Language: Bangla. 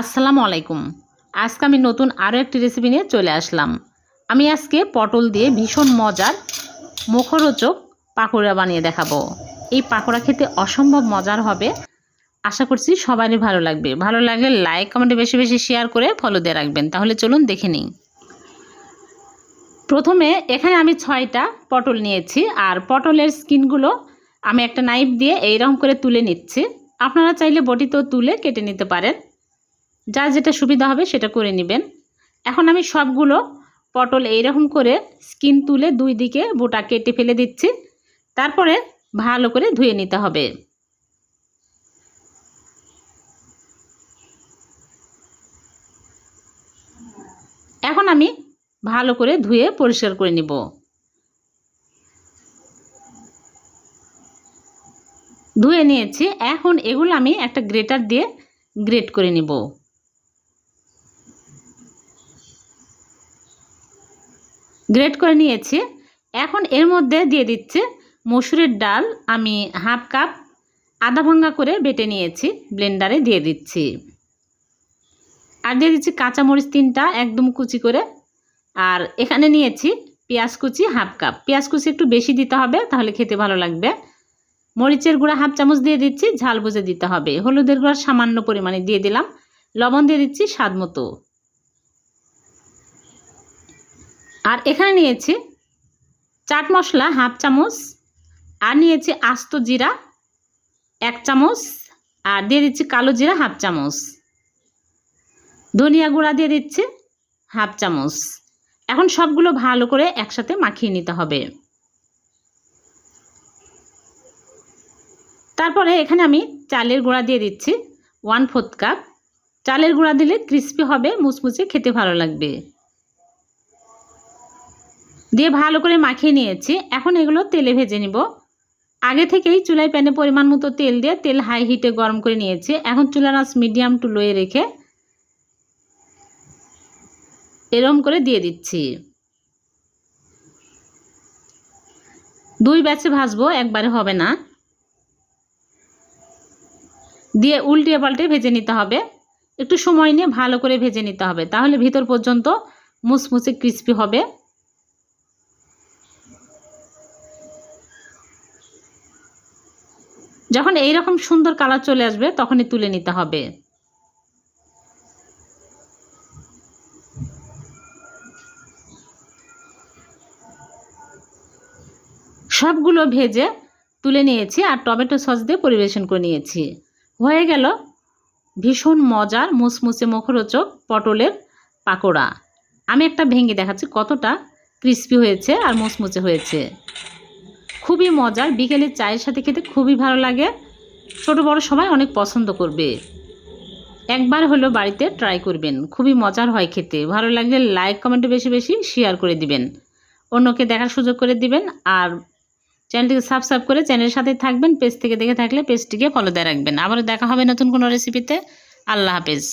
আসসালামু আলাইকুম। আজকে আমি নতুন আরও একটি রেসিপি নিয়ে চলে আসলাম। আমি আজকে পটল দিয়ে ভীষণ মজার মুখরোচক পাকোড়া বানিয়ে দেখাবো। এই পাকোড়া খেতে অসম্ভব মজার হবে। আশা করছি সবারই ভালো লাগবে। ভালো লাগলে লাইক কমেন্টে বেশি বেশি শেয়ার করে ফলো দিয়ে রাখবেন। তাহলে চলুন দেখে নিই। প্রথমে এখানে আমি ছয়টা পটল নিয়েছি আর পটলের স্কিনগুলো আমি একটা নাইফ দিয়ে এইরকম করে তুলে নিচ্ছি। আপনারা চাইলে বটিতেও তুলে কেটে নিতে পারেন। যা যেটা সুবিধা হবে সেটা করে নেবেন। এখন আমি সবগুলো পটল এইরকম করে স্কিন তুলে দুই দিকে বোটা কেটে ফেলে দিচ্ছি। তারপরে ভালো করে ধুয়ে নিতে হবে। এখন আমি ভালো করে ধুয়ে পরিষ্কার করে নিব। ধুয়ে নিয়েছি। এখন এগুলো আমি একটা গ্রেটার দিয়ে গ্রেট করে নিব। গ্রেট করে নিয়েছি। এখন এর মধ্যে দিয়ে দিচ্ছে মসুরের ডাল। আমি হাফ কাপ আধা ভাঙ্গা করে বেটে নিয়েছি ব্লেন্ডারে দিয়ে দিচ্ছি। আর দিয়ে দিচ্ছি কাঁচামরিচ তিনটা, একদম কুচি করে। আর এখানে নিয়েছি পেঁয়াজ কুচি হাফ কাপ। পেঁয়াজ কুচি একটু বেশি দিতে হবে, তাহলে খেতে ভালো লাগবে। মরিচের গুঁড়া হাফ চামচ দিয়ে দিচ্ছি, ঝাল বুঝে দিতে হবে। হলুদের গুঁড়া সামান্য পরিমাণে দিয়ে দিলাম। লবণ দিয়ে দিচ্ছি স্বাদ মতো আর এখানে নিয়েছি চাট মশলা হাফ চামচ, আর নিয়েছি আস্ত জিরা এক চামচ, আর দিয়ে দিচ্ছি কালো জিরা হাফ চামচ। ধনিয়া গুঁড়া দিয়ে দিচ্ছি হাফ চামচ। এখন সবগুলো ভালো করে একসাথে মাখিয়ে নিতে হবে। তারপরে এখানে আমি চালের গুঁড়া দিয়ে দিচ্ছি ওয়ান ফোর্থ কাপ। চালের গুঁড়া দিলে ক্রিস্পি হবে, মুচমুচে খেতে ভালো লাগবে। দিয়ে ভালো করে মাখিয়ে নিয়েছি। এখন এগুলো তেলে ভেজে নিব। আগে থেকেই চুলায় প্যানে পরিমাণ মতো তেল দিয়ে তেল হাই হিটে গরম করে নিয়েছি। এখন চুলার আঁচ মিডিয়াম টু লোয়ে রেখে এরম করে দিয়ে দিচ্ছি। দুই ব্যাচে ভাজবো, একবারে হবে না। দিয়ে উল্টিয়ে পাল্টে ভেজে নিতে হবে। একটু সময় নিয়ে ভালো করে ভেজে নিতে হবে। তাহলে ভিতর পর্যন্ত মুচমুচে ক্রিস্পি হবে। যখন এই রকম সুন্দর কালার চলে আসবে, তখনই তুলে নিতে হবে। সবগুলো ভেজে তুলে নিয়েছি আর টমেটো সস দিয়ে পরিবেশন করে নিয়েছি। হয়ে গেল ভীষণ মজার মুসমুসে মুখরোচক পটলের পাকোড়া। আমি একটা ভেঙে দেখাচ্ছি কতটা ক্রিস্পি হয়েছে আর মুচমুচে হয়েছে। খুবই মজার। বিকেলে চায়ের সাথে খেতে খুবই ভালো লাগে। ছোট বড় সবাই অনেক পছন্দ করবে। একবার হলো বাড়িতে ট্রাই করবেন। খুবই মজার হয় খেতে। ভালো লাগলে লাইক কমেন্টে বেশি বেশি শেয়ার করে দিবেন। অন্যকে দেখার সুযোগ করে দিবেন। আর চ্যানেলটিকে সাবস্ক্রাইব করে চ্যানেলের সাথে থাকবেন। পেজ থেকে দেখে থাকলে পেজটিকে ফলো দিয়ে রাখবেন। আবারও দেখা হবে নতুন কোনো রেসিপিতে আল্লাহ হাফেজ।